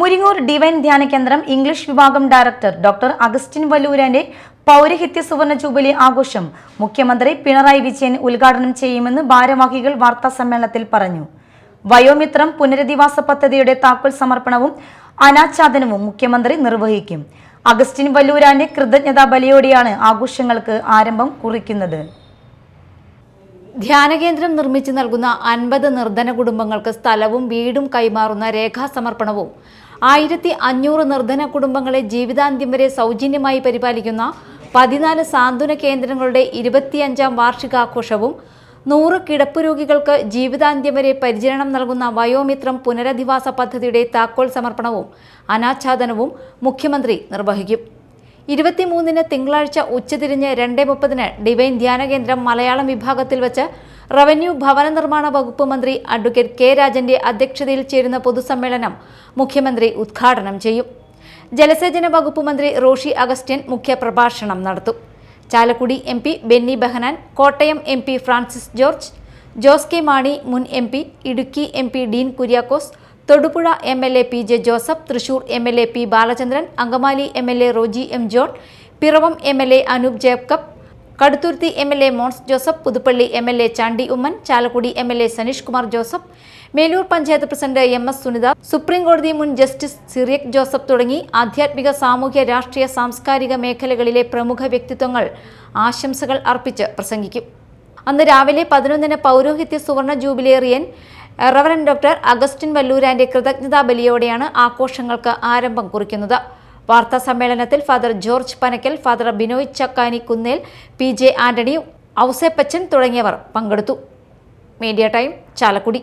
Muringoor divine ധ്യാന കേന്ദ്രം English വിഭാഗം ഡയറക്ടർ ഡോക്ടർ അഗസ്റ്റിൻ വല്ലൂരാന്റെ പൗരഹിത്യ സുവർണ ജൂബിലി ആഘോഷം മുഖ്യമന്ത്രി പിണറായി വിജയൻ ഉദ്ഘാടനം ചെയ്യുമെന്ന് ഭാരവാഹികൾ വാർത്താ സമ്മേളനത്തിൽ പറഞ്ഞു. വയോമിത്രം പുനരധിവാസ പദ്ധതിയുടെ താക്കോൽ സമർപ്പണവും അനാച്ഛാദനവും മുഖ്യമന്ത്രി നിർവഹിക്കും. അഗസ്റ്റിൻ വല്ലൂരാന്റെ കൃതജ്ഞതാ ബലിയോടെയാണ് ആഘോഷങ്ങൾക്ക് ആരംഭം കുറിക്കുന്നത്. ധ്യാനകേന്ദ്രം നിർമ്മിച്ചു നൽകുന്ന അൻപത് നിർധന കുടുംബങ്ങൾക്ക് സ്ഥലവും വീടും കൈമാറുന്ന രേഖാസമർപ്പണവും. ആയിരത്തി അഞ്ഞൂറ് നിർധന കുടുംബങ്ങളെ ജീവിതാന്ത്യം വരെ സൗജന്യമായി പരിപാലിക്കുന്ന പതിനാല് സാന്ത്വന കേന്ദ്രങ്ങളുടെ ഇരുപത്തിയഞ്ചാം വാർഷികാഘോഷവും നൂറ് കിടപ്പ് രോഗികൾക്ക് ജീവിതാന്ത്യം വരെ പരിചരണം നൽകുന്ന വയോമിത്രം പുനരധിവാസ പദ്ധതിയുടെ താക്കോൽ സമർപ്പണവും അനാച്ഛാദനവും മുഖ്യമന്ത്രി നിർവഹിക്കും. ഇരുപത്തിമൂന്നിന് തിങ്കളാഴ്ച ഉച്ചതിരിഞ്ഞ് രണ്ട് മുപ്പതിന് ഡിവൈൻ ധ്യാനകേന്ദ്രം മലയാളം വിഭാഗത്തിൽ വച്ച് റവന്യൂ ഭവന നിർമ്മാണ വകുപ്പ് മന്ത്രി അഡ്വക്കേറ്റ് കെ രാജന്റെ അധ്യക്ഷതയിൽ ചേരുന്ന പൊതുസമ്മേളനം മുഖ്യമന്ത്രി ഉദ്ഘാടനം ചെയ്യും. ജലസേചന വകുപ്പ് മന്ത്രി റോഷി അഗസ്റ്റ്യൻ മുഖ്യപ്രഭാഷണം നടത്തും. Chalakudy M P Benny Behanan Kottayam M P Francis George Jose K Mani മുൻ M P Idukki M P Dean Kuriakose Thodupuzha M L A P J Joseph Thrissur M L A P Balachandran Angamaly M L A Roji M John Piravom M L A Anoop Jacob Kaduthuruthy M L A Mons Joseph Puthuppally M L A Chandy Oommen Chalakudy M L A Saneesh Kumar Joseph Melur panchayat president M S Sunitha സുപ്രീംകോടതി മുൻ justice Cyriac Joseph തുടങ്ങി ആധ്യാത്മിക സാമൂഹ്യ രാഷ്ട്രീയ സാംസ്കാരിക മേഖലകളിലെ പ്രമുഖ വ്യക്തിത്വങ്ങൾ ആശംസകൾ അർപ്പിച്ച് പ്രസംഗിക്കും. അന്ന് രാവിലെ പതിനൊന്നിന് പൗരോഹിത്യ സുവർണ ജൂബിലേറിയൻ റവറൻ ഡോക്ടർ അഗസ്റ്റിൻ വല്ലൂരാന്റെ കൃതജ്ഞതാ ബലിയോടെയാണ് ആഘോഷങ്ങൾക്ക് ആരംഭം കുറിക്കുന്നത്. വാർത്താ സമ്മേളനത്തിൽ father George Panakkal father Binoy Chakkani Kunnel P J Antony Ouseppachan തുടങ്ങിയവർ പങ്കെടുത്തു. Media time Chalakudy.